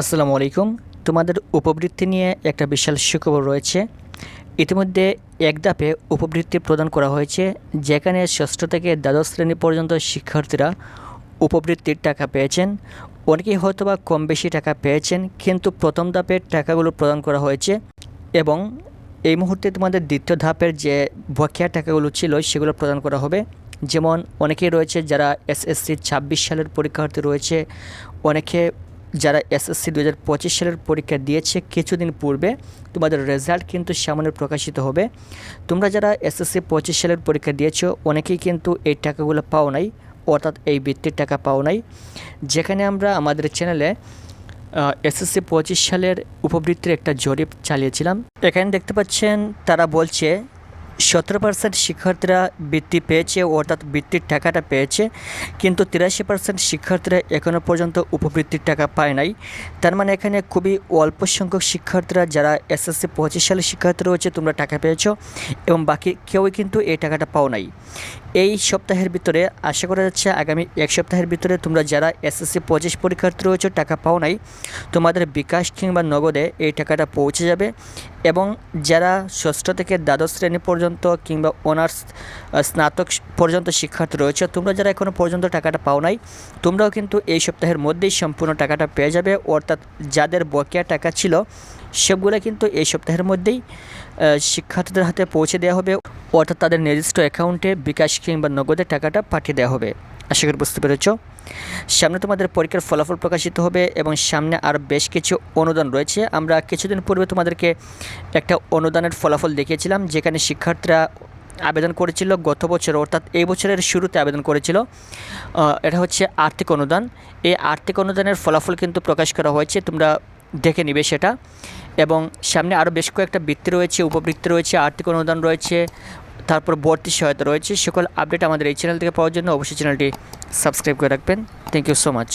আসসালামু আলাইকুম। তোমাদের উপবৃত্তি নিয়ে একটা বিশাল সুখবর রয়েছে। ইতিমধ্যে এক ধাপে উপবৃত্তি প্রদান করা হয়েছে, যেখানে ষষ্ঠ থেকে দ্বাদশ শ্রেণি পর্যন্ত শিক্ষার্থীরা উপবৃত্তির টাকা পেয়েছেন। অনেকেই হয়তোবা কম বেশি টাকা পেয়েছেন, কিন্তু প্রথম ধাপের টাকাগুলো প্রদান করা হয়েছে এবং এই মুহূর্তে তোমাদের দ্বিতীয় ধাপের যে বকেয়া টাকাগুলো ছিল, সেগুলো প্রদান করা হবে। যেমন অনেকেই রয়েছে যারা এসএসসি ছাব্বিশ সালের পরীক্ষার্থী রয়েছে, অনেকে যারা এসএসসি দু হাজার পঁচিশ সালের পরীক্ষা দিয়েছে কিছুদিন পূর্বে, তোমাদের রেজাল্ট কিন্তু সামনে প্রকাশিত হবে। তোমরা যারা এসএসসি পঁচিশ সালের পরীক্ষা দিয়েছ, অনেকেই কিন্তু এই টাকাগুলো পাও নাই, অর্থাৎ এই বৃত্তির টাকা পাও নাই। যেখানে আমরা আমাদের চ্যানেলে এসএসসি পঁচিশ সালের উপবৃত্তির একটা জরিপ চালিয়েছিলাম। এখানে দেখতে পাচ্ছেন, তারা বলছে সতেরো পার্সেন্ট শিক্ষার্থীরা বৃত্তি পেয়েছে অর্থাৎ বৃত্তির টাকাটা পেয়েছে, কিন্তু তিরাশি পার্সেন্ট শিক্ষার্থীরা এখনও পর্যন্ত উপবৃত্তির টাকা পায় নাই। তার মানে এখানে খুবই অল্প সংখ্যক শিক্ষার্থীরা যারা এসএসসি পঁচিশ সালের শিক্ষার্থী রয়েছে, তোমরা টাকা পেয়েছ এবং বাকি কেউই কিন্তু এই টাকাটা পাও নাই। এই সপ্তাহের ভিতরে আশা করা যাচ্ছে আগামী এক সপ্তাহের ভিতরে তোমরা যারা এসএসসি পঁচিশ পরীক্ষার্থী রয়েছে, টাকা পাও নাই, তোমাদের বিকাশ কিংবা নগদে এই টাকাটা পৌঁছে যাবে এবং যারা ষষ্ঠ থেকে দ্বাদশ শ্রেণি পর্যন্ত কিংবা অনার্স স্নাতক পর্যন্ত শিক্ষার্থী রয়েছে। তোমরা যারা এখনও পর্যন্ত টাকাটা পাও নাই, তোমরাও কিন্তু এই সপ্তাহের মধ্যেই সম্পূর্ণ টাকাটা পেয়ে যাবে। অর্থাৎ যাদের বকেয়া টাকা ছিল সেগুলো কিন্তু এই সপ্তাহের মধ্যেই শিক্ষার্থীদের হাতে পৌঁছে দেওয়া হবে। অর্থাৎ তাদের নির্দিষ্ট অ্যাকাউন্টে বিকাশ কিংবা নগদের টাকাটা পাঠিয়ে দেওয়া হবে। আশা করি বুঝতে পেরেছ। সামনে তোমাদের পরীক্ষার ফলাফল প্রকাশিত হবে এবং সামনে আর বেশ কিছু অনুদান রয়েছে। আমরা কিছুদিন পূর্বে তোমাদেরকে একটা অনুদানের ফলাফল দেখিয়েছিলাম, যেখানে শিক্ষার্থীরা আবেদন করেছিল, গত বছর, অর্থাৎ এই বছরের শুরুতে আবেদন করেছিল। এটা হচ্ছে আর্থিক অনুদান। এই আর্থিক অনুদানের ফলাফল কিন্তু প্রকাশ করা হয়েছে, তোমরা দেখে নিবে সেটা। এবং সামনে আরও বেশ কয়েকটা বৃত্তি রয়েছে, উপবৃত্তি রয়েছে, আর্থিক অনুদান রয়েছে তারপর ভর্তি সহায়তা রয়েছে। সকল আপডেট আমাদের এই চ্যানেল থেকে পাওয়ার জন্য অবশ্যই চ্যানেলটি সাবস্ক্রাইব করে রাখবেন। Thank you so much